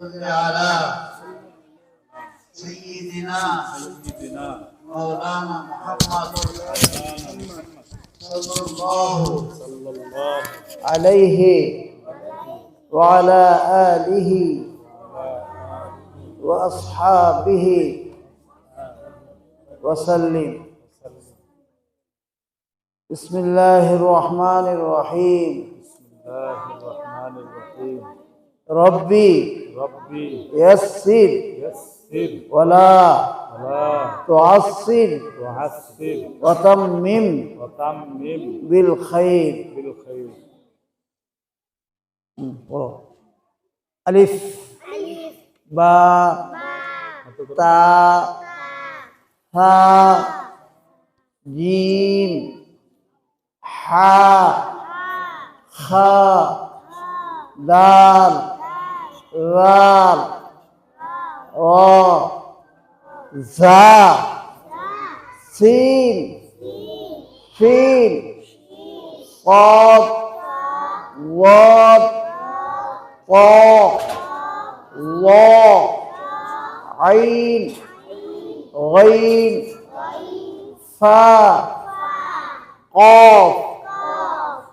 صل على سيدنا مولانا محمد صلى الله عليه وعلى آله وأصحابه وسلم. بسم الله الرحمن الرحيم. الله الرحمن الرحيم. ربي. ربي يسر. يسر. ولا ولا. تعصر. تعصر. وتمم. وتمم. بالخير. بالخير. ألف. با. تا. ها. جيم. حا খা দাল রাল ও জা সিন ফিল قاف واو قاف واو عين غين فا قاف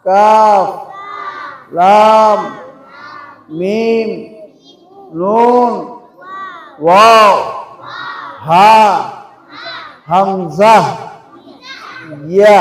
كاف লাম মিম নুন ওয়াও হা হামজা ইয়া।